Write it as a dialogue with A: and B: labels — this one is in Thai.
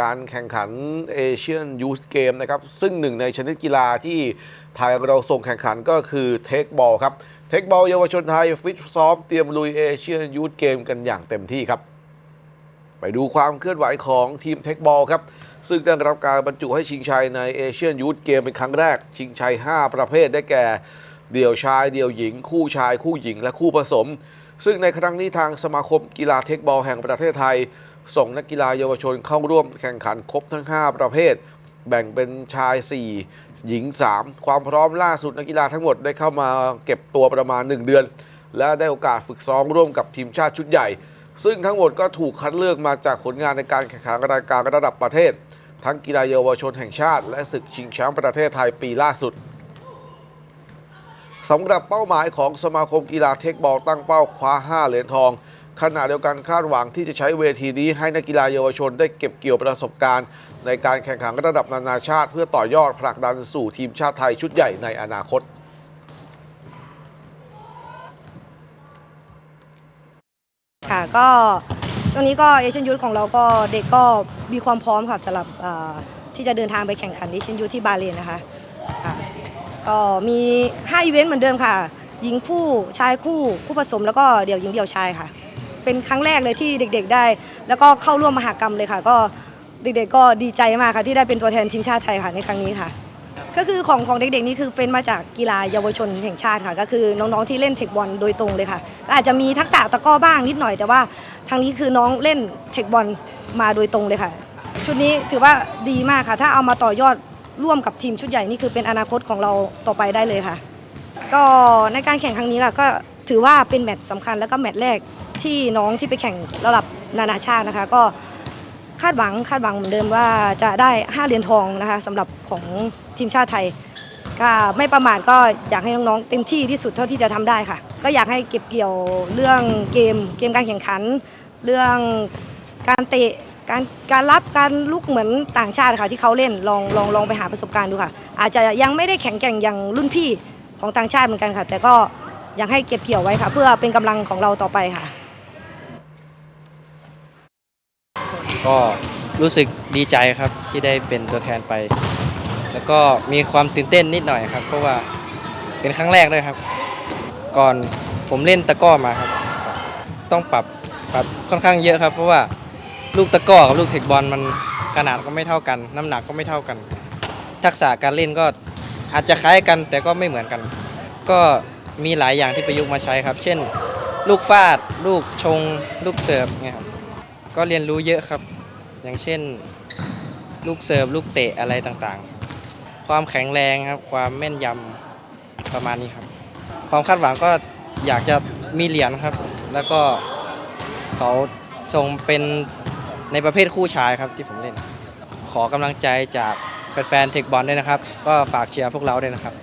A: การแข่งขันเอเชียนยูสเกมนะครับ ซึ่งหนึ่งในชนิดกีฬาที่ไทยเราส่งแข่งขันก็คือเทคบอลครับ เทคบอลเยาวชนไทยฟิตซ้อมเตรียมลุยเอเชียนยูสเกมกันอย่างเต็มที่ครับ ไปดูความเคลื่อนไหวของทีมเทคบอลครับ ซึ่งได้รับการบรรจุให้ชิงชัยในเอเชียนยูทเกมเป็นครั้งแรก ชิงชัย 5 ประเภทได้แก่ เดี่ยวชาย เดี่ยวหญิง คู่ชาย คู่หญิง และคู่ผสม ซึ่งในครั้งนี้ทางสมาคมกีฬาเทคบอลแห่งประเทศไทย ส่งนักกีฬาเยาวชนเข้าร่วมแข่งขันครบทั้ง 5 ประเภท แบ่งเป็นชาย 4 หญิง 3 ความพร้อมล่าสุดนักกีฬาทั้งหมดได้เข้ามาเก็บตัวประมาณ 1 เดือน และได้โอกาสฝึกซ้อมร่วมกับทีมชาติชุดใหญ่ ซึ่งทั้งหมดก็ถูกคัดเลือกมาจากผลงานในการแข่งขันรายการระดับประเทศ ทั้งกีฬาเยาวชนแห่งชาติ และศึกชิงแชมป์ประเทศไทยปีล่าสุดสำหรับเป้าหมายของสมาคมกีฬาเทคบอลตั้งเป้าคว้า 5 เหรียญทอง ขณะเดียวกันคาดหวังที่จะใช้เวทีนี้ให้นักกีฬาเยาวชนได้เก็บเกี่ยวประสบการณ์ ในการแข่งขันระดับนานาชาติ เพื่อต่อยอดผลักดันสู่ทีมชาติไทยชุดใหญ่ในอนาคต
B: ค่ะก็ช่วงนี้ก็เอเชียนยูทของเราก็เด็กก็มีความพร้อมค่ะสำหรับที่จะเดินทางไปแข่งขันเอเชียนยูทที่บาเรนนะคะค่ะก็มี5อีเวนต์เหมือนเดิมค่ะหญิงคู่ชายคู่คู่ผสมแล้วก็เดี่ยวหญิงเดี่ยวชายค่ะ เป็นครั้งแรกเลยที่เด็ก ๆได้ แล้วก็เข้าร่วมมหากรรมเลยค่ะ ก็เด็กๆก็ดีใจมากค่ะ ที่ได้เป็นตัวแทนทีมชาติไทยค่ะในครั้งนี้ค่ะ ก็คือของของเด็กๆนี่คือเป็นมาจากกีฬาเยาวชนแห่งชาติค่ะ ก็คือน้องๆที่เล่นเทคบอลโดยตรงเลยค่ะก็อาจจะมีทักษะตะกร้อบ้างนิดหน่อยแต่ว่าทางนี้คือน้องเล่นเทคบอลมาโดยตรงเลยค่ะ ชุดนี้ถือว่าดีมากค่ะ ถ้าเอามาต่อยอดร่วมกับทีมชุดใหญ่นี่คือเป็นอนาคตของเราต่อไปได้เลยค่ะ ก็ในการแข่งครั้งนี้ค่ะก็ถือว่าเป็นแมตช์สำคัญแล้วก็แมตช์แรก ที่น้องที่ไปแข่งระดับนานาชาตินะคะ ก็คาดหวังคาดหวังเหมือนเดิมว่าจะได้ 5เหรียญทองนะคะสำหรับของทีมชาติไทย ก็ไม่ประมาทก็อยากให้น้องๆเต็มที่ที่สุดเท่าที่จะทำได้ค่ะ ก็อยากให้เก็บเกี่ยวเรื่องเกม เกมการแข่งขัน เรื่องการเตะการการรับการลุกเหมือนต่างชาติค่ะที่เขาเล่นลองลองลองไปหาประสบการณ์ดูค่ะ อาจจะยังไม่ได้แข็งแกร่งอย่างรุ่นพี่ของต่างชาติเหมือนกันค่ะ แต่ก็อยากให้เก็บเกี่ยวไว้ค่ะ เพื่อเป็นกำลังของเราต่อไปค่ะ
C: ก็รู้สึกดีใจครับที่ได้เป็นตัวแทนไป แล้วก็มีความตื่นเต้นนิดหน่อยครับ เพราะว่าเป็นครั้งแรกด้วยครับ ก่อนผมเล่นตะก้อมาครับ ต้องปรับปรับค่อนข้างเยอะครับ เพราะว่าลูกตะก้อกับลูกเทคบอลมันขนาดก็ไม่เท่ากัน น้ำหนักก็ไม่เท่ากัน ทักษะการเล่นก็อาจจะคล้ายกันแต่ก็ไม่เหมือนกัน ก็มีหลายอย่างที่ประยุกต์มาใช้ครับ เช่น ลูกฟาด ลูกชง ลูกเสิร์ฟเนี่ยครับก็เรียนรู้เยอะครับ อย่างเช่น ลูกเสิร์ฟลูกเตะอะไรต่างๆ ความแข็งแรงครับความแม่นยำประมาณนี้ครับ ความคาดหวังก็อยากจะมีเหรียญครับ แล้วก็เขาส่งเป็นในประเภทคู่ชายครับที่ผมเล่น ขอกำลังใจจากแฟนๆเทคบอลด้วยนะครับ ก็ฝากเชียร์พวกเราด้วยนะครับ